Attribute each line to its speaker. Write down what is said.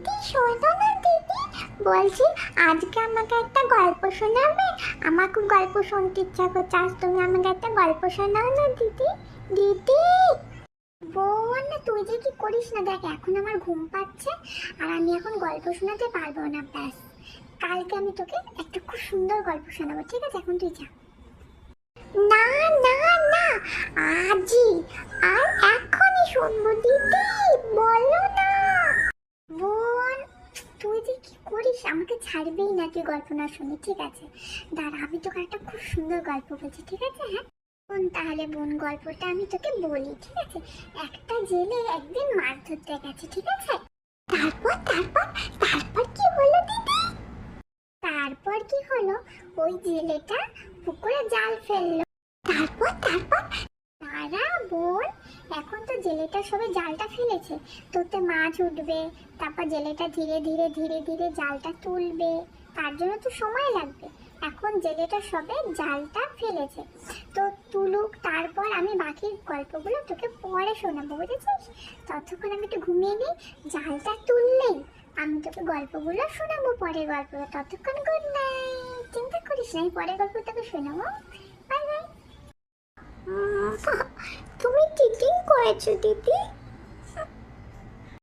Speaker 1: দিদি শোনো দিদি? বলছি, আজকে আমাকে একটা গল্প শোনাবে? খুব গল্প শুনতে ইচ্ছা করছে। আজ তুমি আমাকে একটা গল্প শোনাও না দিদি? দিদি! বোন, তুই যে কি করিস না, দেখ, এখন আমার ঘুম পাচ্ছে আর আমি এখন গল্প শোনাতে পারব না, ব্যাস। কালকে আমি তোকে একটা খুব সুন্দর গল্প শোনাবো, ঠিক আছে? এখন তুই যা। না না না, আজই আর এখনই শুনব, দিদি! বলো না বোন তুই যে কি করিস আমাকে ছাড়বেই না, তুই গল্প না শুনে ঠিক আছে? দাঁড়া, আমি তোকে একটা খুব সুন্দর গল্প বলছি, ঠিক আছে হ্যাঁ? বোন তাহলে বোন, গল্পটা আমি তোকে বলি, ঠিক আছে? একটা জেলে একদিন মাছ ধরতে গেছে, ঠিক আছে? তারপর তারপর তারপর কি হলো দিদি? তারপর কি হলো? ওই জেলেটা পুকুরে জাল ফেলল। বোন এখন তো জেলেটা সবে জালটা ফেলেছে। তোতে মাছ উঠবে, তারপর জেলেটা ধীরে ধীরে ধীরে ধীরে জালটা তুলবে। তার জন্য তো সময় লাগবে। এখন জেলেটা সবে জালটা ফেলেছে। তো তুলুক, তারপর আমি বাকি গল্পগুলো তোকে পরে শোনাবো, বুঝেছিস? ততক্ষণ আমি একটু ঘুমিয়ে নিই, জালটা তুললেই আমি তোকে গল্পগুলো শোনাবো, পরের গল্প ততক্ষণ গুড চিন্তা করিস না পরের গল্প তোকে শোনাবো। বাই বাই তুমি চিটিং করেছ দিদি